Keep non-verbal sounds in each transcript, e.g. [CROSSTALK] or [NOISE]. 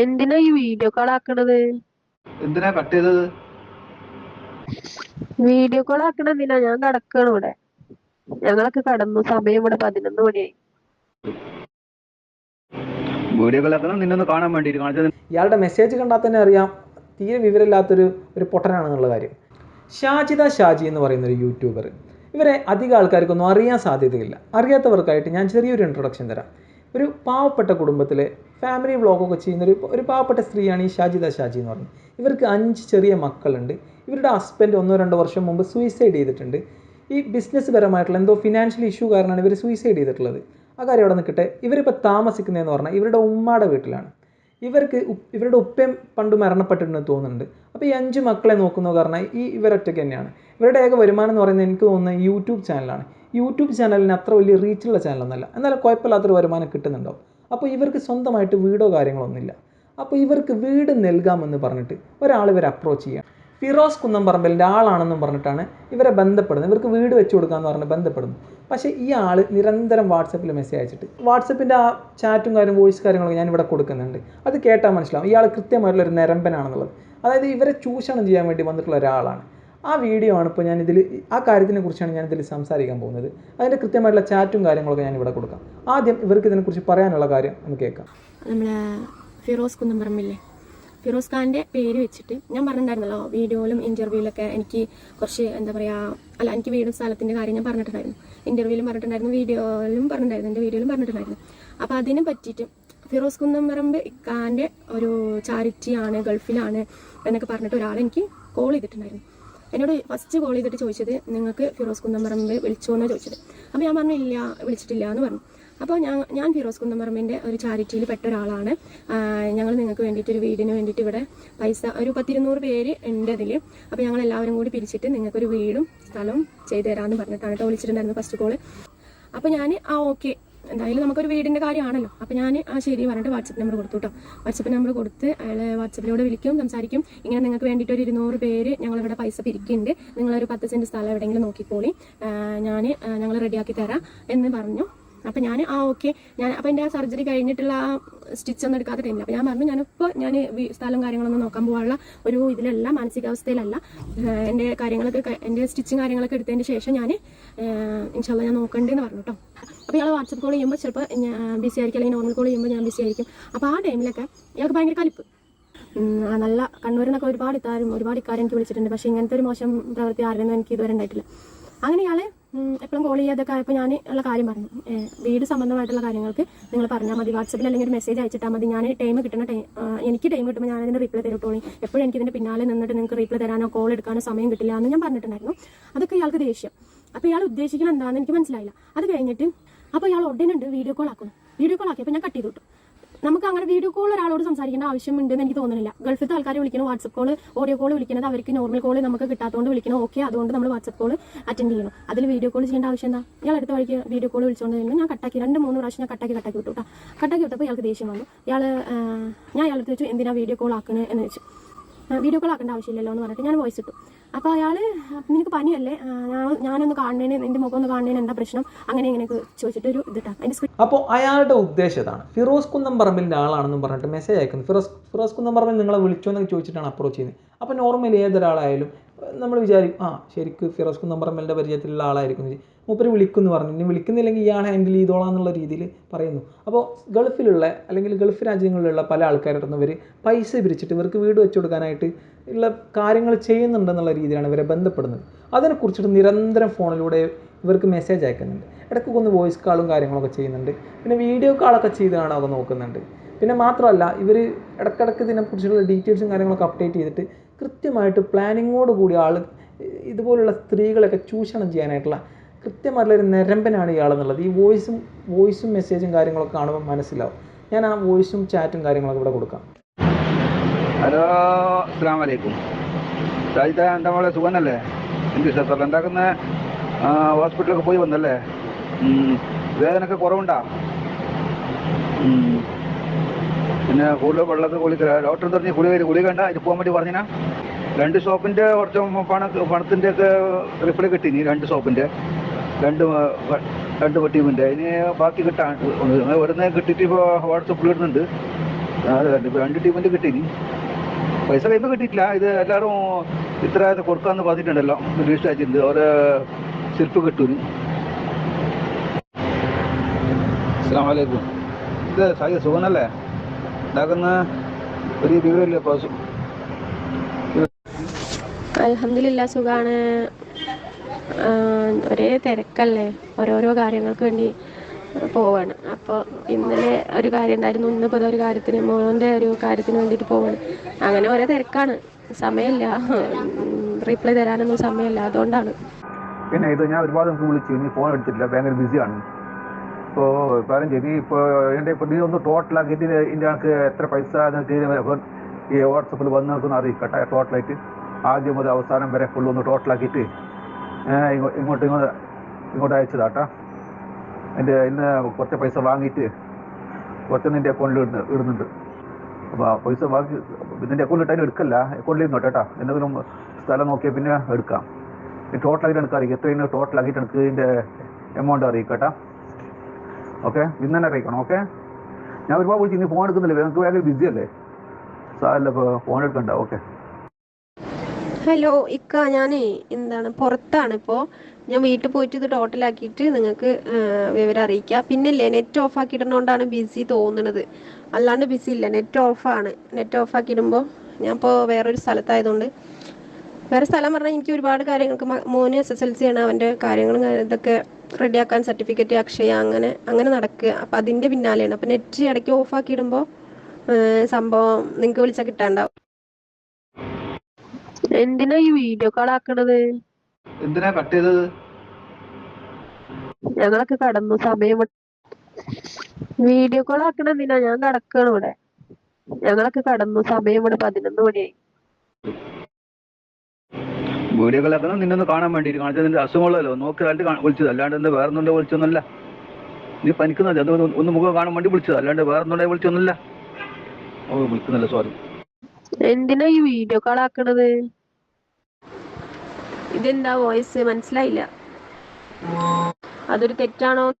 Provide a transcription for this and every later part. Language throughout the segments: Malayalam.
എന്തിനാ ഈ വീഡിയോ കോൾ ആക്കണത്? എന്തിനാ കട്ട് ചെയ്തത്? വീഡിയോ കോൾ ആക്കണ എന്തിനാ? ഞാൻ കിടക്കാണ് ഇവിടെ. ഞങ്ങളൊക്കെ കടന്നു. സമയം ഇവിടെ പതിനൊന്ന് മണിയായി. വീഡിയോ കളാക്കണം നിന്നൊന്ന് കാണാൻ വേണ്ടിയിട്ട് കാണിച്ചത് ഇയാളുടെ മെസ്സേജ് കണ്ടാൽ തന്നെ അറിയാം. തീരെ വിവരമില്ലാത്തൊരു ഒരു പൊട്ടനാണെന്നുള്ള കാര്യം. ഷാജിദ ഷാജി എന്ന് പറയുന്ന ഒരു യൂട്യൂബർ ഇവരെ അധികം ആൾക്കാർക്കൊന്നും അറിയാൻ സാധ്യതയില്ല. അറിയാത്തവർക്കായിട്ട് ഞാൻ ചെറിയൊരു ഇൻട്രൊഡക്ഷൻ തരാം. ഒരു പാവപ്പെട്ട കുടുംബത്തിലെ ഫാമിലി വ്ളോഗൊക്കെ ചെയ്യുന്നൊരു ഒരു പാവപ്പെട്ട സ്ത്രീയാണ് ഈ ഷാജിദ ഷാജി എന്ന് പറയുന്നത് ഇവർക്ക് അഞ്ച് ചെറിയ മക്കളുണ്ട്. ഇവരുടെ ഹസ്ബൻഡ് ഒന്നോ രണ്ടോ വർഷം മുമ്പ് സൂയിസൈഡ് ചെയ്തിട്ടുണ്ട്. ഈ ബിസിനസ് പരമായിട്ടുള്ള എന്തോ ഫിനാൻഷ്യൽ ഇഷ്യൂ കാരണമാണ് ഇവർ സൂയിസൈഡ് ചെയ്തിട്ടുള്ളത്. ആ കാര്യം അവിടെ നിൽക്കട്ടെ ഇവരിപ്പോൾ താമസിക്കുന്നതെന്ന് പറഞ്ഞാൽ ഇവരുടെ ഉമ്മയുടെ വീട്ടിലാണ്. ഇവർക്ക് ഇവരുടെ ഉപ്പയും പണ്ട് മരണപ്പെട്ടിട്ടുണ്ടെന്ന് തോന്നുന്നുണ്ട്. അപ്പോൾ ഈ അഞ്ച് മക്കളെ നോക്കുന്ന കാരണം ഈ ഇവരൊറ്റയ്ക്ക് തന്നെയാണ്. ഇവരുടെ ഏക വരുമാനം എന്ന് പറയുന്നത് എനിക്ക് തോന്നുന്നത് യൂട്യൂബ് ചാനലാണ് യൂട്യൂബ് ചാനലിന് അത്ര വലിയ റീച്ചുള്ള ചാനലൊന്നുമല്ല എന്നാലും കുഴപ്പമില്ലാത്തൊരു വരുമാനം കിട്ടുന്നുണ്ടാവും. അപ്പോൾ ഇവർക്ക് സ്വന്തമായിട്ട് വീടോ കാര്യങ്ങളൊന്നുമില്ല അപ്പോൾ ഇവർക്ക് വീട് നൽകാമെന്ന് പറഞ്ഞിട്ട് ഒരാൾ ഇവരെ അപ്രോച്ച് ചെയ്യാം. ഫിറോസ് കുന്നംപറമ്പലിന്റെ ആളാണെന്നും പറഞ്ഞിട്ടാണ് ഇവരെ ബന്ധപ്പെടുന്നത്. ഇവർക്ക് വീട് വെച്ച് കൊടുക്കാമെന്ന് പറഞ്ഞ് ബന്ധപ്പെടുന്നു. പക്ഷേ ഈ ആൾ നിരന്തരം വാട്സപ്പിൽ മെസ്സേജ് അയച്ചിട്ട് വാട്സപ്പിന്റെ ആ ചാറ്റും കാര്യം വോയിസ് കാര്യങ്ങളൊക്കെ ഞാൻ ഇവിടെ കൊടുക്കുന്നുണ്ട്. അത് കേട്ടാൽ മനസ്സിലാവും. ഇയാൾ കൃത്യമായിട്ടുള്ള ഒരു നിരമ്പനാണെന്നുള്ളത്. അതായത് ഇവരെ ചൂഷണം ചെയ്യാൻ വേണ്ടി വന്നിട്ടുള്ള ഒരാളാണ്. ആ വീഡിയോ ആണ് ഇപ്പോൾ ഞാനിതിൽ ആ കാര്യത്തിനെ കുറിച്ചാണ് ഞാനിതിൽ സംസാരിക്കാൻ പോകുന്നത്. അതിന്റെ കൃത്യമായിട്ടുള്ള ചാറ്റും കാര്യങ്ങളൊക്കെ ഞാൻ ഇവിടെ കൊടുക്കാം. ആദ്യം ഇവർക്ക് ഇതിനെക്കുറിച്ച് പറയാനുള്ള കാര്യം ഒന്ന് കേൾക്കാം. നമ്മളെ ഫിറോസ് കുന്നംപറമ്പില്ലേ? ഫിറോസ് ഖാന്റെ പേര് വെച്ചിട്ട് ഞാൻ പറഞ്ഞിട്ടുണ്ടായിരുന്നല്ലോ വീഡിയോയിലും ഇന്റർവ്യൂവിലൊക്കെ എനിക്ക് കുറച്ച് എന്താ പറയുക അല്ല എനിക്ക് വീടും സ്ഥലത്തിന്റെ കാര്യം ഞാൻ പറഞ്ഞിട്ടുണ്ടായിരുന്നു. ഇന്റർവ്യൂവിലും പറഞ്ഞിട്ടുണ്ടായിരുന്നു വീഡിയോയിലും പറഞ്ഞിട്ടുണ്ടായിരുന്നു എന്റെ വീഡിയോയിലും പറഞ്ഞിട്ടുണ്ടായിരുന്നു. അപ്പോൾ അതിനെ പറ്റിയിട്ട് ഫിറോസ് കുന്നംപറമ്പ് ഇക്കാന്റെ ഒരു ചാരിറ്റിയാണ് ഗൾഫിലാണ് എന്നൊക്കെ പറഞ്ഞിട്ട് ഒരാൾ എനിക്ക് കോൾ ചെയ്തിട്ടുണ്ടായിരുന്നു. എന്നോട് ഫസ്റ്റ് കോൾ ചെയ്തിട്ട് ചോദിച്ചത് നിങ്ങൾക്ക് ഫിറോസ് കുന്നംപറമ്പ് വിളിച്ചോ ചോദിച്ചത്. അപ്പോൾ ഞാൻ പറഞ്ഞു ഇല്ല വിളിച്ചിട്ടില്ല എന്ന് പറഞ്ഞു. അപ്പോൾ ഞാൻ ഞാൻ ഫിറോസ് കുന്നംപറമ്പിന്റെ ഒരു ചാരിറ്റിയിൽ പെട്ട ഒരാളാണ്. ഞങ്ങൾ നിങ്ങൾക്ക് വേണ്ടിയിട്ട് ഒരു വീടിന് വേണ്ടിയിട്ട് ഇവിടെ പൈസ ഒരു പത്തിരുന്നൂറ് പേര് ഉണ്ട് അതിൽ. അപ്പോൾ ഞങ്ങൾ എല്ലാവരും കൂടി പിരിച്ചിട്ട് നിങ്ങൾക്കൊരു വീടും സ്ഥലവും ചെയ്തു തരാമെന്ന് പറഞ്ഞിട്ടാണ് കേട്ടോ വിളിച്ചിട്ടുണ്ടായിരുന്നു ഫസ്റ്റ് കോൾ അപ്പോൾ ഞാൻ ആ ഓക്കെ എന്തായാലും നമുക്കൊരു വീടിന്റെ കാര്യമാണല്ലോ. അപ്പോൾ ഞാൻ ആ ശരി പറഞ്ഞിട്ട് വാട്സപ്പ് നമ്പർ കൊടുത്തു കേട്ടോ വാട്സപ്പ് നമ്പർ കൊടുത്ത് അയാൾ വാട്സപ്പിലൂടെ വിളിക്കും സംസാരിക്കും. ഇങ്ങനെ നിങ്ങൾക്ക് വേണ്ടിയിട്ട് ഒരു ഇരുന്നൂറ് പേര് ഞങ്ങളിവിടെ പൈസ പിരിക്കുന്നുണ്ട്. നിങ്ങളൊരു പത്ത് സെന്റ് സ്ഥലം എവിടെയെങ്കിലും നോക്കിക്കോളി. ഞാൻ ഞങ്ങൾ റെഡിയാക്കി തരാം എന്ന് പറഞ്ഞു. അപ്പം ഞാൻ ആ ഓക്കെ. ഞാൻ അപ്പം എന്റെ ആ സർജറി കഴിഞ്ഞിട്ടുള്ള ആ സ്റ്റിച്ച് ഒന്നും എടുക്കാത്ത ടൈമില്ല അപ്പം ഞാൻ പറഞ്ഞു ഞാനിപ്പോൾ ഞാൻ സ്ഥലം കാര്യങ്ങളൊന്നും നോക്കാൻ പോകാനുള്ള ഒരു ഇതിലല്ല മാനസികാവസ്ഥയിലല്ല. എന്റെ കാര്യങ്ങളൊക്കെ എന്റെ സ്റ്റിച്ചും കാര്യങ്ങളൊക്കെ എടുത്തതിന് ശേഷം ഞാൻ ഇൻഷാല്ല ഞാൻ നോക്കണ്ടെന്ന് പറഞ്ഞു കേട്ടോ അപ്പോൾ ഇയാൾ വാട്സപ്പ് കോൾ ചെയ്യുമ്പോൾ ചിലപ്പോൾ ബിസി ആയിരിക്കും. അല്ലെങ്കിൽ നോർമൽ കോൾ ചെയ്യുമ്പോൾ ഞാൻ ബിസി ആയിരിക്കും. അപ്പോൾ ആ ടൈമിലൊക്കെ ഇയാൾക്ക് ഭയങ്കര കലിപ്പ്. നല്ല കണ്ണൂരിൽ നിന്നൊക്കെ ഒരുപാട് ഇത്താരും ഒരുപാട് ഇക്കാരും എനിക്ക് വിളിച്ചിട്ടുണ്ട്. പക്ഷേ ഇങ്ങനത്തെ ഒരു മോശം പ്രവൃത്തി ആരുടെയും എനിക്ക് ഇതുവരെ ഉണ്ടായിട്ടില്ല. അങ്ങനെ ഇയാൾ എപ്പോഴും കോൾ ചെയ്യാതൊക്കെ ആയപ്പോൾ ഞാൻ ഉള്ള കാര്യം പറഞ്ഞു. വീട് സംബന്ധമായിട്ടുള്ള കാര്യങ്ങൾക്ക് നിങ്ങൾ പറഞ്ഞാൽ മതി. വാട്സപ്പിൽ അല്ലെങ്കിൽ ഒരു മെസ്സേജ് അയച്ചിട്ടാൽ മതി. ഞാൻ ടൈം കിട്ടുന്ന ടൈം എനിക്ക് ടൈം കിട്ടുമ്പോൾ ഞാൻ അതിന് റിപ്ലൈ തരട്ടോളി എപ്പോഴും എനിക്ക് ഇതിന്റെ പിന്നാലെ നിന്നിട്ട് നിങ്ങൾക്ക് റിപ്ലൈ തരാനോ കോൾ എടുക്കാനോ സമയം കിട്ടില്ല എന്ന് ഞാൻ പറഞ്ഞിട്ടുണ്ടായിരുന്നു. അതൊക്കെ ഇയാൾക്ക് ദേഷ്യം. അപ്പോൾ ഇയാൾ ഉദ്ദേശിക്കുന്നത് എന്താണെന്ന് എനിക്ക് മനസ്സിലായില്ല. അത് കഴിഞ്ഞിട്ട് അപ്പോൾ ഇയാൾ ഉടനുണ്ട് വീഡിയോ കോൾ ആക്കുന്നു. വീഡിയോ കോൾ ആക്കിയപ്പോൾ ഞാൻ കട്ട് ചെയ്തു കിട്ടും നമുക്ക് അങ്ങനെ വീഡിയോ കോൾ ഒരാളോട് സംസാരിക്കേണ്ട ആവശ്യമുണ്ടെന്ന് എനിക്ക് തോന്നുന്നില്ല ഗൾഫിലത്തെ ആൾക്കാർ വിളിക്കണം വാട്സപ്പ് കോൾ ഓഡിയോ കോൾ വിളിക്കുന്നത് അവർക്ക് നോർമൽ കോൾ നമുക്ക് കിട്ടാത്തതുകൊണ്ട് വിളിക്കണം ഓക്കെ അതുകൊണ്ട് നമ്മൾ വാട്സപ്പ് കോൾ അറ്റൻഡ് ചെയ്യണം. അതിൽ വീഡിയോ കോൾ ചെയ്യേണ്ട ആവശ്യം എന്താ? ഇയാൾ അടുത്ത വഴിക്ക് വീഡിയോ കോൾ വിളിച്ചുകൊണ്ട് തന്നെ ഞാൻ കട്ടാക്കി രണ്ട് മൂന്ന് പ്രാവശ്യം ഞാൻ കട്ടാക്കി കട്ടാക്കി വിട്ടു കേട്ടോ കട്ടാക്കി വിട്ടപ്പോൾ ഇയാൾക്ക് ദേഷ്യം വന്നു. ഇയാൾ ഞാൻ ഇയാളെടുത്ത് വെച്ചു എന്തിനാ വീഡിയോ കോൾ ആക്കുന്നത് എന്ന് വെച്ചു വീഡിയോ കോൾ ആക്കേണ്ട ആവശ്യമില്ലല്ലോ എന്ന് പറഞ്ഞിട്ട് ഞാൻ വോയിസ് ഇട്ടു. അപ്പോൾ അയാൾ നിനക്ക് പനിയല്ലേ? ഞാനൊന്ന് കാണുന്നതിന് നിന്റെ മുഖം ഒന്ന് കാണുന്നതിന് എന്താ പ്രശ്നം? അങ്ങനെ ഇങ്ങനെയൊക്കെ ചോദിച്ചിട്ട് ഒരു ഇതിട്ടാണ് അപ്പോൾ അയാളുടെ ഉദ്ദേശം ഇതാണ്. ഫിറോസ് കുന്നംപറമ്പിന്റെ ആളാണെന്ന് പറഞ്ഞിട്ട് മെസ്സേജ് അയക്കുന്നത് ഫിറോസ് ഫിറോസ് കുന്നംപറമ്പിൽ നിങ്ങളെ വിളിച്ചോ എന്നൊക്കെ ചോദിച്ചിട്ടാണ് അപ്രോച്ച് ചെയ്യുന്നത്. അപ്പോൾ നോർമലി ഏതൊരാളായാലും നമ്മൾ വിചാരിക്കും ആ ശരിക്കും ഫിറോസ് കുന്നംപറമ്പലിന്റെ പരിചയത്തിലുള്ള ആളായിരിക്കും വിളിക്കുന്നു മൂപ്പര് വിളിക്കുമെന്ന് പറഞ്ഞു. ഇനി വിളിക്കുന്നില്ലെങ്കിൽ ഇയാൾ ഹാൻഡിൽ ചെയ്തോളാം എന്നുള്ള രീതിയിൽ പറയുന്നു. അപ്പോൾ ഗൾഫിലുള്ള അല്ലെങ്കിൽ ഗൾഫ് രാജ്യങ്ങളിലുള്ള പല ആൾക്കാരുടെ ഇവർ പൈസ പിരിച്ചിട്ട് ഇവർക്ക് വീട് വെച്ചു കൊടുക്കാനായിട്ട് ഉള്ള കാര്യങ്ങൾ ചെയ്യുന്നുണ്ടെന്നുള്ള രീതിയിലാണ് ഇവരെ ബന്ധപ്പെടുന്നത്. അതിനെക്കുറിച്ചിട്ട് നിരന്തരം ഫോണിലൂടെ ഇവർക്ക് മെസ്സേജ് അയക്കുന്നുണ്ട്. ഇടയ്ക്കൊക്കെ ഒന്ന് വോയിസ് കാളും കാര്യങ്ങളൊക്കെ ചെയ്യുന്നുണ്ട്. പിന്നെ വീഡിയോ കാളൊക്കെ ചെയ്ത് കാണാനൊക്കെ നോക്കുന്നുണ്ട്. പിന്നെ മാത്രമല്ല ഇവർ ഇടയ്ക്കിടയ്ക്ക് ഇതിനെക്കുറിച്ചുള്ള ഡീറ്റെയിൽസും കാര്യങ്ങളൊക്കെ അപ്ഡേറ്റ് ചെയ്തിട്ട് കൃത്യമായിട്ട് പ്ലാനിങ്ങോട് കൂടി ആൾ ഇതുപോലുള്ള സ്ത്രീകളെയൊക്കെ ചൂഷണം ചെയ്യാനായിട്ടുള്ള കൃത്യമായിട്ടുള്ള ഒരു നിരമ്പനാണ് ഇയാളെന്നുള്ളത് ഈ വോയിസും വോയിസും മെസ്സേജും കാര്യങ്ങളൊക്കെ കാണുമ്പോൾ മനസ്സിലാവും. ഞാൻ ആ വോയിസും ചാറ്റും കാര്യങ്ങളൊക്കെ ഇവിടെ കൊടുക്കാം. ഹലോ അസ്സാം വലൈക്കും രാജിത എന്താ മോളെ സുഖനല്ലേ എന്ത് വിശേഷം എന്താക്കുന്ന? ഹോസ്പിറ്റലൊക്കെ പോയി വന്നല്ലേ. വേദനയൊക്കെ കുറവുണ്ടാ. പിന്നെ കൂടുതൽ വെള്ളത്തിൽ കുളി ഡോക്ടർ തെറിഞ്ഞ് കുളി വരും കുളി കണ്ട ഇത് പോകാൻ വേണ്ടി പറഞ്ഞാ രണ്ട് ഷോപ്പിന്റെ കുറച്ച് പണ പണത്തിന്റെ ഒക്കെ റിപ്ലൈ കിട്ടി ഇനി രണ്ട് ഷോപ്പിന്റെ രണ്ട് രണ്ട് ടീമിന്റെ ഇനി ബാക്കി കിട്ടാൻ ഇവിടുന്ന് കിട്ടിയിട്ട് ഇപ്പോൾ വാട്സപ്പിൽ ഇടുന്നുണ്ട്. രണ്ട് ടീമിന്റെ കിട്ടി പൈസ കയ്യിൽ കിട്ടിയിട്ടില്ല. ഇത് എല്ലാവരും ഇത്ര കൊടുക്കാന്ന് പറഞ്ഞിട്ടുണ്ടല്ലോ. രജിസ്റ്റർ അയച്ചിട്ടുണ്ട് ഓരോ ശില്പ് കിട്ടും അസ്സാം വലൈക്കും ഇത് സായി സുഖനല്ലേ ഉണ്ടാക്കുന്ന ഒരു വിവരമില്ല ഇപ്പോൾ അലഹമില്ല സുഖാണ്. ഒരേ തിരക്കല്ലേ? ഓരോരോ കാര്യങ്ങൾക്ക് വേണ്ടി പോവാണ്. അപ്പോൾ ഇന്നലെ ഒരു കാര്യം ഉണ്ടായിരുന്നു. ഇന്നിപ്പോൾ ഒരു കാര്യത്തിന് മോന്റെ ഒരു കാര്യത്തിന് വേണ്ടിയിട്ട് പോവാണ്. അങ്ങനെ ഓരോ തിരക്കാണ്. സമയമില്ല. റീപ്ലൈ തരാനൊന്നും സമയമില്ല. അതുകൊണ്ടാണ്. പിന്നെ ഇത് ഞാൻ ഒരുപാട് വിളിച്ചു. ഇനി ഫോൺ എടുത്തിട്ടില്ല. ഭയങ്കര ബിസിയാണ് ഇപ്പോൾ കാര്യം ചെയ്ത് ഇപ്പോൾ നീ ഒന്ന് ടോട്ടലാക്കിയിട്ട് ഇതിന്റെ കണക്ക് എത്ര പൈസ ഈ വാട്സപ്പിൽ വന്ന് നിൽക്കുന്ന അറിയിക്കട്ടെ ടോട്ടലായിട്ട് ആദ്യം മുതൽ അവസാനം വരെ ഫുൾ ഒന്ന് ടോട്ടലാക്കിയിട്ട് ഇങ്ങോട്ട് ഇങ്ങോട്ട് ഇങ്ങോട്ട് അയച്ചതാട്ടാ എന്റെ ഇന്ന് കുറച്ച് പൈസ വാങ്ങിയിട്ട് കുറച്ച് നിന്റെ അക്കൗണ്ടിൽ ഇടുന്ന ഇടുന്നുണ്ട്. അപ്പോൾ ആ പൈസ വാങ്ങി നിന്റെ അക്കൗണ്ടിൽ ഇട്ടാലും എടുക്കല്ല. അക്കൗണ്ടിൽ ഇരുന്നോട്ടെ കേട്ടോ എന്തെങ്കിലും സ്ഥലം നോക്കിയാൽ പിന്നെ എടുക്കാം. ടോട്ടലായിട്ട് എനിക്ക് അറിയിക്കും എത്രയാണ് ടോട്ടലാക്കിയിട്ട് എനിക്ക് ഇതിന്റെ എമൗണ്ട് അറിയിക്കട്ടെ ഓക്കെ ഇന്ന് തന്നെ അറിയിക്കണം ഓക്കെ ഞാൻ ഒരുപാട് വിളിച്ചു ഇനി ഫോൺ എടുക്കുന്നില്ല നിങ്ങൾക്ക് ഭയങ്കര ബിസി അല്ലേ? സാറല്ല ഫോൺ എടുക്കണ്ട ഓക്കെ ഹലോ ഇക്ക ഞാനേ എന്താണ് പുറത്താണ് ഇപ്പോൾ ഞാൻ വീട്ടിൽ പോയിട്ട് ഇത് ടോട്ടലാക്കിയിട്ട് നിങ്ങൾക്ക് വിവരം അറിയിക്കാം. പിന്നല്ലേ നെറ്റ് ഓഫ് ആക്കിയിടുന്നതുകൊണ്ടാണ് ബിസി തോന്നുന്നത് അല്ലാണ്ട് ബിസി ഇല്ല നെറ്റ് ഓഫാണ് നെറ്റ് ഓഫ് ആക്കിയിടുമ്പോൾ ഞാൻ ഇപ്പോൾ വേറൊരു സ്ഥലത്തായതുകൊണ്ട് വേറെ സ്ഥലം പറഞ്ഞാൽ എനിക്ക് ഒരുപാട് കാര്യങ്ങൾക്ക് മോന് എസ് എസ് എൽ സി ആണ്. അവന്റെ കാര്യങ്ങളും ഇതൊക്കെ റെഡിയാക്കാൻ സർട്ടിഫിക്കറ്റ് അക്ഷയ അങ്ങനെ അങ്ങനെ നടക്കുക. അപ്പം അതിന്റെ പിന്നാലെയാണ്. അപ്പം നെറ്റ് ഇടയ്ക്ക് ഓഫ് ആക്കിയിടുമ്പോൾ സംഭവം നിങ്ങൾക്ക് വിളിച്ചാൽ കിട്ടാണ്ടാവും. എന്തിനാ ഈ വീഡിയോ കോൾ ആക്കണത്? എന്തിനാ കട്ട് ചെയ്തത്? ഞങ്ങളൊക്കെ കടന്നു സമയം വീഡിയോ കോൾ ആക്കണ എന്തിനാ? ഞാൻ കിടക്കാണ് ഇവിടെ. ഞങ്ങളൊക്കെ കടന്നു സമയം ഇവിടെ പതിനൊന്ന് മണിയായി. വീഡിയോ നിന്നെ നിന്നൊന്ന് കാണാൻ വേണ്ടിയിട്ട് കാണിച്ചത് നിന്റെ അസുഖമുള്ളല്ലോ നോക്കി കണ്ടിട്ട് കാ- വിളിച്ചത്. അല്ലാണ്ട് എന്താ വേറെ ഒന്നുണ്ടോ വിളിച്ചൊന്നുമല്ല. നീ പനിക്കുന്നത് അത് ഒന്ന് മുഖം കാണാൻ വേണ്ടി വിളിച്ചത്. അല്ലാണ്ട് വേറെ ഒന്നുണ്ടോ വിളിച്ചൊന്നുമില്ല. ഓ വിളിക്കുന്നില്ല. സോറി എന്തിനാ ഈ വീഡിയോ കോൾ ആക്കണത്? ഇതെന്താ വോയിസ് മനസ്സിലായില്ല. അതൊരു തെറ്റാണോ?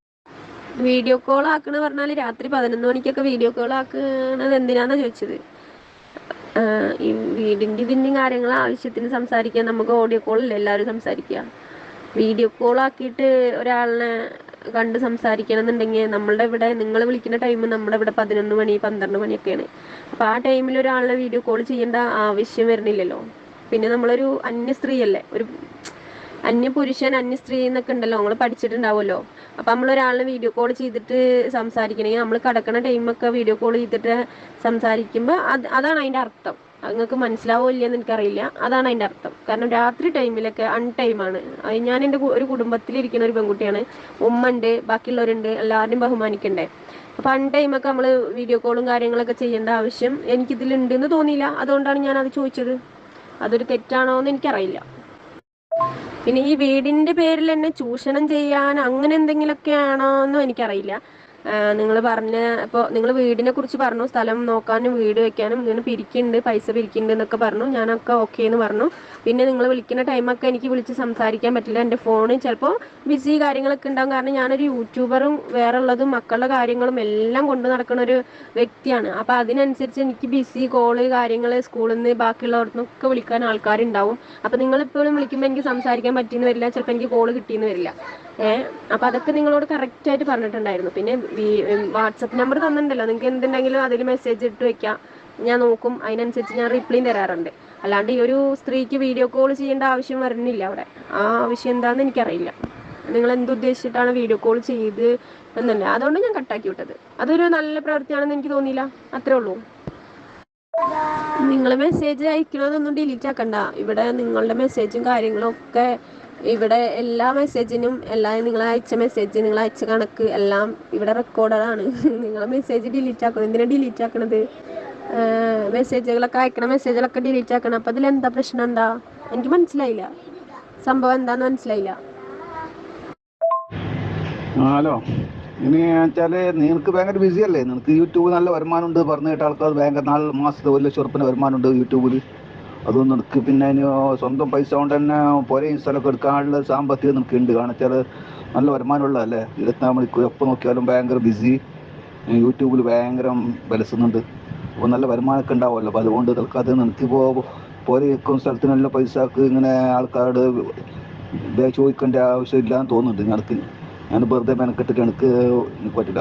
വീഡിയോ കോൾ ആക്കണ പറഞ്ഞാൽ രാത്രി പതിനൊന്ന് മണിക്കൊക്കെ വീഡിയോ കോൾ ആക്കണത് എന്തിനാന്നാ ചോദിച്ചത്? ഈ വീടിന്റെ ഇതിന്റെയും കാര്യങ്ങൾ ആവശ്യത്തിന് സംസാരിക്കാൻ നമുക്ക് ഓഡിയോ കോളല്ലേ എല്ലാവരും സംസാരിക്കുക. വീഡിയോ കോൾ ആക്കിയിട്ട് ഒരാളിനെ കണ്ട് സംസാരിക്കണം എന്നുണ്ടെങ്കിൽ നമ്മളുടെ ഇവിടെ നിങ്ങൾ വിളിക്കുന്ന ടൈം നമ്മുടെ ഇവിടെ പതിനൊന്ന് മണി പന്ത്രണ്ട് മണിയൊക്കെയാണ്. അപ്പോൾ ആ ടൈമിൽ ഒരാളിനെ വീഡിയോ കോൾ ചെയ്യേണ്ട ആവശ്യം വരുന്നില്ലല്ലോ. പിന്നെ നമ്മളൊരു അന്യ സ്ത്രീയല്ലേ? ഒരു അന്യ പുരുഷൻ അന്യ സ്ത്രീ എന്നൊക്കെ ഉണ്ടല്ലോ നമ്മൾ പഠിച്ചിട്ടുണ്ടാവുമല്ലോ. അപ്പൊ നമ്മൾ ഒരാളിനെ വീഡിയോ കോൾ ചെയ്തിട്ട് സംസാരിക്കണമെങ്കിൽ നമ്മൾ കിടക്കണ ടൈമൊക്കെ വീഡിയോ കോൾ ചെയ്തിട്ട് സംസാരിക്കുമ്പോൾ അത് അതാണ് അതിന്റെ അർത്ഥം. നിങ്ങൾക്ക് മനസ്സിലാവോ ഇല്ലയെന്ന് എനിക്കറിയില്ല. അതാണ് അതിന്റെ അർത്ഥം. കാരണം രാത്രി ടൈമിലൊക്കെ അൺടൈമാണ് അത് ഞാൻ എന്റെ ഒരു കുടുംബത്തിലിരിക്കുന്ന ഒരു പെൺകുട്ടിയാണ്. ഉമ്മ ഉണ്ട് ബാക്കിയുള്ളവരുണ്ട് എല്ലാവരുടെയും ബഹുമാനിക്കണ്ടേ. അപ്പം അൺടൈമൊക്കെ നമ്മൾ വീഡിയോ കോളും കാര്യങ്ങളൊക്കെ ചെയ്യേണ്ട ആവശ്യം എനിക്കിതിലുണ്ടെന്ന് തോന്നിയില്ല. അതുകൊണ്ടാണ് ഞാൻ അത് ചോദിച്ചത്. അതൊരു തെറ്റാണോ എന്ന് എനിക്കറിയില്ല. പിന്നെ ഈ വീടിന്റെ പേരിൽ എന്നെ ചൂഷണം ചെയ്യാൻ അങ്ങനെ എന്തെങ്കിലുമൊക്കെ ആണോ എന്നും എനിക്കറിയില്ല. നിങ്ങൾ പറഞ്ഞ ഇപ്പോൾ നിങ്ങൾ വീടിനെ കുറിച്ച് പറഞ്ഞു സ്ഥലം നോക്കാനും വീട് വെക്കാനും ഇങ്ങനെ പിരിക്കുന്നുണ്ട് പൈസ പിരിക്കുന്നുണ്ട് എന്നൊക്കെ പറഞ്ഞു ഞാനൊക്കെ ഓക്കെ എന്ന് പറഞ്ഞു. പിന്നെ നിങ്ങൾ വിളിക്കുന്ന ടൈമൊക്കെ എനിക്ക് വിളിച്ച് സംസാരിക്കാൻ പറ്റില്ല എന്റെ ഫോണ് ചിലപ്പോൾ ബിസി കാര്യങ്ങളൊക്കെ ഉണ്ടാകും കാരണം ഞാനൊരു യൂട്യൂബറും വേറെ ഉള്ളതും മക്കളുടെ കാര്യങ്ങളും എല്ലാം കൊണ്ടു നടക്കുന്ന ഒരു വ്യക്തിയാണ്. അപ്പോൾ അതിനനുസരിച്ച് എനിക്ക് ബിസി കോൾ കാര്യങ്ങൾ സ്കൂളിൽ നിന്ന് ബാക്കിയുള്ളവർക്കൊക്കെ വിളിക്കാൻ ആൾക്കാരുണ്ടാവും. അപ്പോൾ നിങ്ങൾ എപ്പോഴും വിളിക്കുമ്പോൾ എനിക്ക് സംസാരിക്കാൻ പറ്റിയെന്ന് വരില്ല ചിലപ്പോൾ എനിക്ക് കോൾ കിട്ടിയെന്ന് വരില്ല. ഏഹ് അപ്പൊ അതൊക്കെ നിങ്ങളോട് കറക്റ്റ് ആയിട്ട് പറഞ്ഞിട്ടുണ്ടായിരുന്നു. പിന്നെ വാട്സപ്പ് നമ്പർ തന്നിട്ടുണ്ടല്ലോ. നിങ്ങൾക്ക് എന്തുണ്ടെങ്കിലും അതിൽ മെസ്സേജ് ഇട്ട് വെക്കാം. ഞാൻ നോക്കും. അതിനനുസരിച്ച് ഞാൻ റിപ്ലൈയും തരാറുണ്ട്. അല്ലാണ്ട് ഈ ഒരു സ്ത്രീക്ക് വീഡിയോ കോൾ ചെയ്യേണ്ട ആവശ്യം വരുന്നില്ല അവിടെ. ആ ആവശ്യം എന്താണെന്ന് എനിക്കറിയില്ല. നിങ്ങൾ എന്തുദ്ദേശിച്ചിട്ടാണ് വീഡിയോ കോൾ ചെയ്ത് എന്നല്ല അതുകൊണ്ട് ഞാൻ കട്ടാക്കി വിട്ടത്. അതൊരു നല്ല പ്രവൃത്തിയാണെന്ന് എനിക്ക് തോന്നിയില്ല. അത്രേ ഉള്ളൂ. നിങ്ങൾ മെസ്സേജ് അയക്കണതൊന്നും ഡിലീറ്റ് ആക്കണ്ട. ഇവിടെ നിങ്ങളുടെ മെസ്സേജും കാര്യങ്ങളും ഒക്കെ ഇവിടെ എല്ലാ മെസ്സേജിനും എല്ലാ നിങ്ങൾ അയച്ച മെസ്സേജ് നിങ്ങൾ അയച്ച കണക്ക് എല്ലാം ഇവിടെ റെക്കോർഡാണ് [LAUGHS] നിങ്ങളെ മെസ്സേജ് ഡിലീറ്റ് ആക്കണം. എന്തിനാ ഡിലീറ്റ് ആക്കണത്? മെസ്സേജുകളൊക്കെ അയക്കണ മെസ്സേജുകളൊക്കെ ഡിലീറ്റ് ആക്കണം. അപ്പം അതിലെന്താ പ്രശ്നം? എന്താ? എനിക്ക് മനസ്സിലായില്ല. സംഭവം എന്താന്ന് മനസ്സിലായില്ല. ഹലോ. ഇനി വെച്ചാൽ നിനക്ക് ഭയങ്കര ബിസി അല്ലേ? നിനക്ക് യൂട്യൂബ് നല്ല വരുമാനം ഉണ്ട്. പറഞ്ഞു കേട്ട ആൾക്കാർ ഭയങ്കര നാല് മാസത്തെ ഒരു ലക്ഷം ഉറപ്പിന് വരുമാനം ഉണ്ട് യൂട്യൂബിൽ അതൊന്നും നിനക്ക് പിന്നെ അതിന് സ്വന്തം പൈസ കൊണ്ട് തന്നെ പുരയും സ്ഥലമൊക്കെ എടുക്കാനുള്ള സാമ്പത്തികം നിനക്ക് ഉണ്ട്. കാരണം വെച്ചാൽ നല്ല വരുമാനമുള്ളതല്ലേ ഇരുപത്തിനാല് മണിക്കൂർ എപ്പോൾ നോക്കിയാലും ഭയങ്കര ബിസി യൂട്യൂബിൽ ഭയങ്കര ബലസുന്നുണ്ട് അപ്പോൾ നല്ല വരുമാനമൊക്കെ ഉണ്ടാവുമല്ലോ. അപ്പോൾ അതുകൊണ്ട് തൽക്കാലം നിനക്കിപ്പോൾ പോലെ നിൽക്കുന്ന സ്ഥലത്തിനെല്ലാം പൈസക്ക് ഇങ്ങനെ ആൾക്കാരോട് ചോദിക്കേണ്ട ചോദിക്കേണ്ട ആവശ്യമില്ലാന്ന് തോന്നുന്നുണ്ട് ഞങ്ങൾക്ക് ഞാൻ വെറുതെ മെനക്കെട്ടിട്ട് എനിക്ക് എനിക്ക് പറ്റില്ല.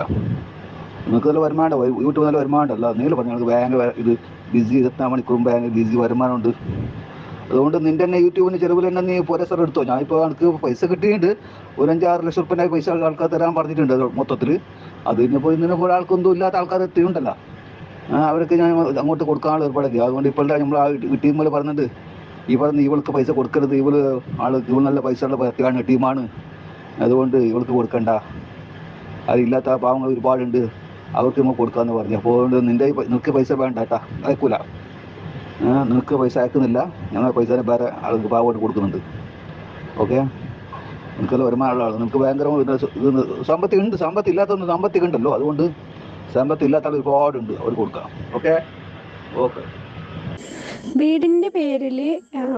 നിങ്ങൾക്ക് നല്ല വരുമാനം വീട്ടിൽ നല്ല വരുമാനം നീല പറഞ്ഞു ഞങ്ങൾക്ക് ബാങ്ക് ഇത് ബിസി എത്താൻ മണിക്കൂറും ബാങ്ക് ബിസി വരുമാനമുണ്ട്. അതുകൊണ്ട് നിന്റെ തന്നെ യൂട്യൂബിന് ചെലവിൽ തന്നെ നീ പുരസർ എടുത്തോ. ഞാൻ ഞാനിപ്പോൾ എനിക്ക് പൈസ കിട്ടിയിട്ടുണ്ട്. ഒരു അഞ്ചാറ് ലക്ഷം റുപ്യന്റെ പൈസ ആൾക്കാർ തരാൻ പറഞ്ഞിട്ടുണ്ട് മൊത്തത്തിൽ അത് ഇന്നിപ്പോൾ ഇന്നിനെ പോലെ ആൾക്കൊന്നും ഇല്ലാത്ത ആൾക്കാർ എത്തിയുണ്ടല്ലോ അവർക്ക് ഞാൻ അങ്ങോട്ട് കൊടുക്കാനുള്ള ഏർപ്പാടാക്കി അതുകൊണ്ട് ഇപ്പോഴത്തെ നമ്മൾ ആ ടീം പോലെ പറഞ്ഞിട്ട് ഈ പറഞ്ഞ ഇവൾക്ക് പൈസ കൊടുക്കരുത്. ഇവൾ ആൾ ഇവൾ നല്ല പൈസ ഉള്ള ടീമാണ് അതുകൊണ്ട് ഇവൾക്ക് കൊടുക്കണ്ട. അതില്ലാത്ത പാവങ്ങൾ ഒരുപാടുണ്ട്. അവർക്ക് നമ്മൾ കൊടുക്കാന്ന് പറഞ്ഞു. അപ്പോൾ നിന്റെ നിനക്ക് പൈസ വേണ്ട കേട്ടാ. അയക്കൂല. നിനക്ക് പൈസ അയക്കുന്നില്ല. ഞങ്ങൾ പൈസ വേറെ ആൾക്ക് പാവമായിട്ട് കൊടുക്കുന്നുണ്ട്. ഓക്കെ? നിനക്കെല്ലാം വരുമാനമുള്ള ആൾ നിനക്ക് ഭയങ്കര ഇത് ഉണ്ട്. സമ്പത്തി ഇല്ലാത്തൊന്നും സമ്പത്തി ഉണ്ടല്ലോ. അതുകൊണ്ട് സമ്പത്തി ഇല്ലാത്ത ആൾ ഒരുപാടുണ്ട് അവർ കൊടുക്കാം. ഓക്കെ? ഓക്കെ. വീടിന്റെ പേരിൽ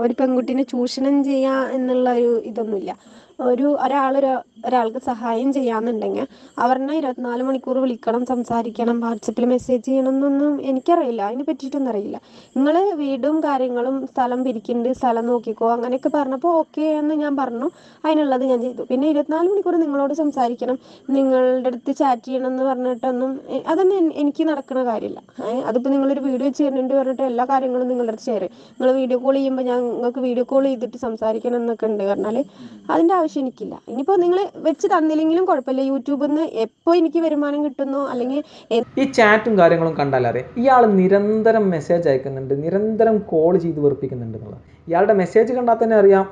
ഒരു പെൺകുട്ടിനെ ചൂഷണം ചെയ്യാ എന്നുള്ള ഒരു ഇതൊന്നുമില്ല. ഒരു ഒരാൾ ഒരാൾക്ക് സഹായം ചെയ്യാന്നുണ്ടെങ്കിൽ അവരെന്നെ ഇരുപത്തിനാല് മണിക്കൂർ വിളിക്കണം സംസാരിക്കണം വാട്സപ്പിൽ മെസ്സേജ് ചെയ്യണം എന്നൊന്നും എനിക്കറിയില്ല. അതിനെ പറ്റിയിട്ടൊന്നും അറിയില്ല. നിങ്ങൾ വീടും കാര്യങ്ങളും സ്ഥലം പിരിക്കുന്നുണ്ട് സ്ഥലം നോക്കിക്കോ അങ്ങനെയൊക്കെ പറഞ്ഞപ്പോൾ ഓക്കെ എന്ന് ഞാൻ പറഞ്ഞു. അതിനുള്ളത് ഞാൻ ചെയ്തു. പിന്നെ ഇരുപത്തിനാല് മണിക്കൂർ നിങ്ങളോട് സംസാരിക്കണം നിങ്ങളുടെ അടുത്ത് ചാറ്റ് ചെയ്യണം എന്ന് പറഞ്ഞിട്ടൊന്നും അതൊന്നും എനിക്ക് നടക്കുന്ന കാര്യമില്ല. അതിപ്പോൾ നിങ്ങളൊരു വീഡിയോ ചെയ്യുന്നുണ്ട് പറഞ്ഞിട്ട് എല്ലാ കാര്യങ്ങളും നിങ്ങളുടെ അടുത്ത് ഷെയർ നിങ്ങൾ വീഡിയോ കോൾ ചെയ്യുമ്പോൾ ഞാൻ നിങ്ങൾക്ക് വീഡിയോ കോൾ ചെയ്തിട്ട് സംസാരിക്കണം എന്നൊക്കെ ഉണ്ട് പറഞ്ഞാൽ അതിന്റെ ആവശ്യം എനിക്കില്ല. ഇനിയിപ്പോൾ നിങ്ങൾ വെച്ച് തന്നില്ലെങ്കിലും കുഴപ്പമില്ല. യൂട്യൂബിൽ നിന്ന് എപ്പോ എനിക്ക് വരുമാനം കിട്ടുന്നു? അല്ലെങ്കിൽ ഈ ചാറ്റും കാര്യങ്ങളും കണ്ടാലറിയാം ഇയാൾ നിരന്തരം മെസ്സേജ് അയക്കുന്നുണ്ട്. നിരന്തരം കോൾ ചെയ്ത് വെറുപ്പിക്കുന്നുണ്ട് ഇയാളുടെ മെസ്സേജ് കണ്ടാൽ തന്നെ അറിയാം.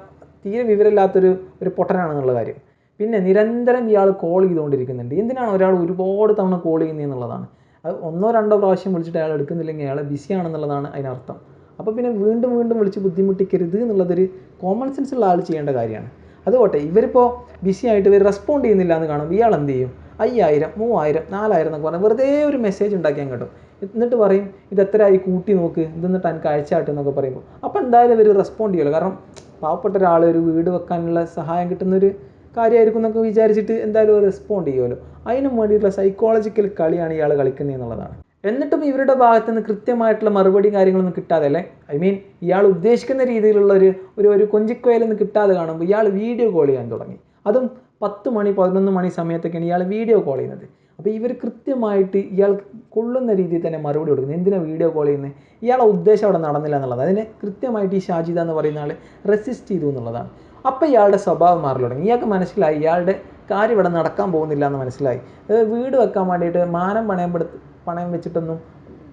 തീരെ വിവരമില്ലാത്തൊരു ഒരു പൊട്ടനാണെന്നുള്ള കാര്യം. പിന്നെ നിരന്തരം ഇയാൾ കോൾ ചെയ്തുകൊണ്ടിരിക്കുന്നുണ്ട്. എന്തിനാണ് ഒരാൾ ഒരുപാട് തവണ കോൾ ചെയ്യുന്നത് എന്നുള്ളതാണ്. അത് ഒന്നോ രണ്ടോ പ്രാവശ്യം വിളിച്ചിട്ട് അയാൾ എടുക്കുന്നില്ലെങ്കിൽ അയാൾ ബിസി ആണെന്നുള്ളതാണ് അതിനർത്ഥം. അപ്പോൾ പിന്നെ വീണ്ടും വീണ്ടും വിളിച്ച് ബുദ്ധിമുട്ടിക്കരുത് എന്നുള്ളതൊരു കോമൺ സെൻസ് ഉള്ള ആൾ ചെയ്യേണ്ട കാര്യമാണ്. അതുപോട്ടെ ഇവരിപ്പോൾ ബിസി ആയിട്ട് ഇവർ റെസ്പോണ്ട് ചെയ്യുന്നില്ല എന്ന് കാണും. ഇയാൾ എന്ത് ചെയ്യും? അയ്യായിരം മൂവായിരം നാലായിരം എന്നൊക്കെ പറഞ്ഞാൽ വെറുതെ ഒരു മെസ്സേജ് ഉണ്ടാക്കിയാൽ കേട്ടോ. എന്നിട്ട് പറയും ഇത് എത്രയായി? കൂട്ടി നോക്ക്. ഇതെന്നിട്ട് എനിക്ക് അയച്ചാട്ട് എന്നൊക്കെ പറയുമ്പോൾ അപ്പോൾ എന്തായാലും ഇവർ റെസ്പോണ്ട് ചെയ്യുമല്ലോ. കാരണം പാവപ്പെട്ട ഒരാൾ ഒരു വീട് വെക്കാനുള്ള സഹായം കിട്ടുന്നൊരു കാര്യമായിരിക്കും എന്നൊക്കെ വിചാരിച്ചിട്ട് എന്തായാലും റെസ്പോണ്ട് ചെയ്യുമല്ലോ. അതിനും വേണ്ടിയിട്ടുള്ള സൈക്കോളജിക്കൽ കളിയാണ് ഇയാൾ കളിക്കുന്നത് എന്നുള്ളതാണ് എന്നിട്ടും ഇവരുടെ ഭാഗത്ത് നിന്ന് കൃത്യമായിട്ടുള്ള മറുപടി കാര്യങ്ങളൊന്നും കിട്ടാതെ അല്ലേ? ഐ മീൻ ഇയാൾ ഉദ്ദേശിക്കുന്ന രീതിയിലുള്ള ഒരു ഒരു ഒരു കൊഞ്ചിക്കോയിലൊന്നും കിട്ടാതെ കാണുമ്പോൾ ഇയാൾ വീഡിയോ കോൾ ചെയ്യാൻ തുടങ്ങി. അതും പത്ത് മണി പതിനൊന്ന് മണി സമയത്തൊക്കെയാണ് ഇയാൾ വീഡിയോ കോൾ ചെയ്യുന്നത്. അപ്പോൾ ഇവർ കൃത്യമായിട്ട് ഇയാൾക്ക് കൊള്ളുന്ന രീതിയിൽ തന്നെ മറുപടി കൊടുക്കുന്നത് എന്തിനാണ് വീഡിയോ കോൾ ചെയ്യുന്നത് ഇയാളെ ഉദ്ദേശം അവിടെ നടന്നില്ല എന്നുള്ളത്. അതിനെ കൃത്യമായിട്ട് ഈ ഷാജിദ എന്ന് പറയുന്ന ആൾ റെസിസ്റ്റ് ചെയ്തു എന്നുള്ളതാണ്. അപ്പോൾ ഇയാളുടെ സ്വഭാവം മാറി തുടങ്ങി ഇയാൾക്ക് മനസ്സിലായി ഇയാളുടെ കാര്യം ഇവിടെ നടക്കാൻ പോകുന്നില്ല എന്ന് മനസ്സിലായി. വീട് വെക്കാൻ വേണ്ടിയിട്ട് മാനം പണയം പെടുത്ത് പണയം വെച്ചിട്ടൊന്നും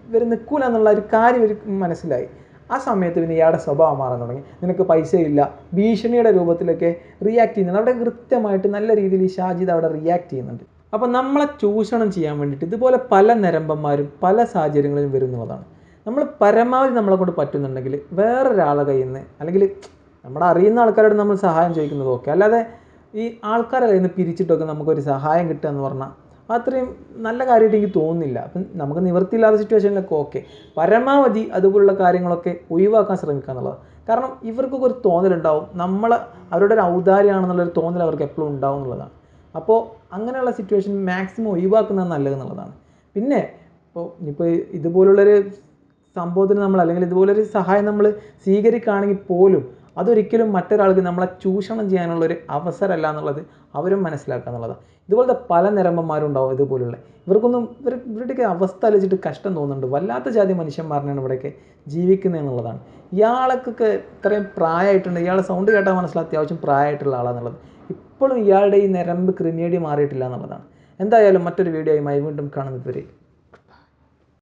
ഇവർ നിൽക്കൂല എന്നുള്ള ഒരു കാര്യം ഒരു മനസ്സിലായി. ആ സമയത്ത് പിന്നെ ഇയാളുടെ സ്വഭാവം മാറാൻ തുടങ്ങി. നിനക്ക് പൈസയില്ല. ഭീഷണിയുടെ രൂപത്തിലൊക്കെ റിയാക്ട് ചെയ്യുന്നുണ്ട്. അവിടെ കൃത്യമായിട്ട് നല്ല രീതിയിൽ ഈ ഷാജിദ് അവിടെ റിയാക്ട് ചെയ്യുന്നുണ്ട്. അപ്പോൾ നമ്മളെ ചൂഷണം ചെയ്യാൻ വേണ്ടിയിട്ട് ഇതുപോലെ പല നരമ്പന്മാരും പല സാഹചര്യങ്ങളിലും വരുന്നുള്ളതാണ് നമ്മൾ പരമാവധി നമ്മളെ കൊണ്ട് പറ്റുന്നുണ്ടെങ്കിൽ വേറൊരാളെ കയ്യിൽ നിന്ന് അല്ലെങ്കിൽ നമ്മുടെ അറിയുന്ന ആൾക്കാരോട് നമ്മൾ സഹായം ചോദിക്കുന്നത് ഓക്കെ അല്ലാതെ ഈ ആൾക്കാരെ കയ്യിൽ നിന്ന് പിരിച്ചിട്ടൊക്കെ നമുക്കൊരു സഹായം കിട്ടുക എന്ന് പറഞ്ഞാൽ അത്രയും നല്ല കാര്യമായിട്ട് എനിക്ക് തോന്നുന്നില്ല. അപ്പം നമുക്ക് നിവൃത്തിയില്ലാത്ത സിറ്റുവേഷനിലൊക്കെ ഓക്കെ. പരമാവധി അതുപോലുള്ള കാര്യങ്ങളൊക്കെ ഒഴിവാക്കാൻ ശ്രമിക്കുക എന്നുള്ളത്. കാരണം ഇവർക്കൊക്കെ ഒരു തോന്നലുണ്ടാവും. നമ്മൾ അവരുടെ ഒരു ഔദാര്യമാണെന്നുള്ളൊരു തോന്നൽ അവർക്ക് എപ്പോഴും ഉണ്ടാവും എന്നുള്ളതാണ്. അപ്പോൾ അങ്ങനെയുള്ള സിറ്റുവേഷൻ മാക്സിമം ഒഴിവാക്കുന്നത് നല്ലതെന്നുള്ളതാണ് പിന്നെ ഇപ്പോൾ ഇപ്പോൾ ഇതുപോലുള്ളൊരു സംഭവത്തിന് നമ്മൾ അല്ലെങ്കിൽ ഇതുപോലൊരു സഹായം നമ്മൾ സ്വീകരിക്കുകയാണെങ്കിൽ പോലും അതൊരിക്കലും മറ്റൊരാൾക്ക് നമ്മളെ ചൂഷണം ചെയ്യാനുള്ളൊരു അവസരമല്ല എന്നുള്ളത് അവരും മനസ്സിലാക്കുക എന്നുള്ളതാണ് ഇതുപോലത്തെ പല നിരമ്പന്മാരുണ്ടാവും ഇതുപോലുള്ള. ഇവർക്കൊന്നും ഇവർ ഇവരുടെയൊക്കെ അവസ്ഥ അലച്ചിട്ട് കഷ്ടം തോന്നുന്നുണ്ട്. വല്ലാത്ത ജാതി മനുഷ്യന്മാരനാണ് ഇവിടെയൊക്കെ ജീവിക്കുന്നത് എന്നുള്ളതാണ്. ഇയാൾക്കൊക്കെ ഇത്രയും പ്രായമായിട്ടുണ്ട്. ഇയാളെ സൗണ്ട് കേട്ടാൽ മനസ്സിലാ അത്യാവശ്യം പ്രായമായിട്ടുള്ള ആളാണെന്നുള്ളത് ഇപ്പോഴും ഇയാളുടെ ഈ നിരമ്പ് ക്രിമിയേടി മാറിയിട്ടില്ല എന്നുള്ളതാണ്. എന്തായാലും മറ്റൊരു വീഡിയോയുമായി വീണ്ടും കാണുന്നത് വരെ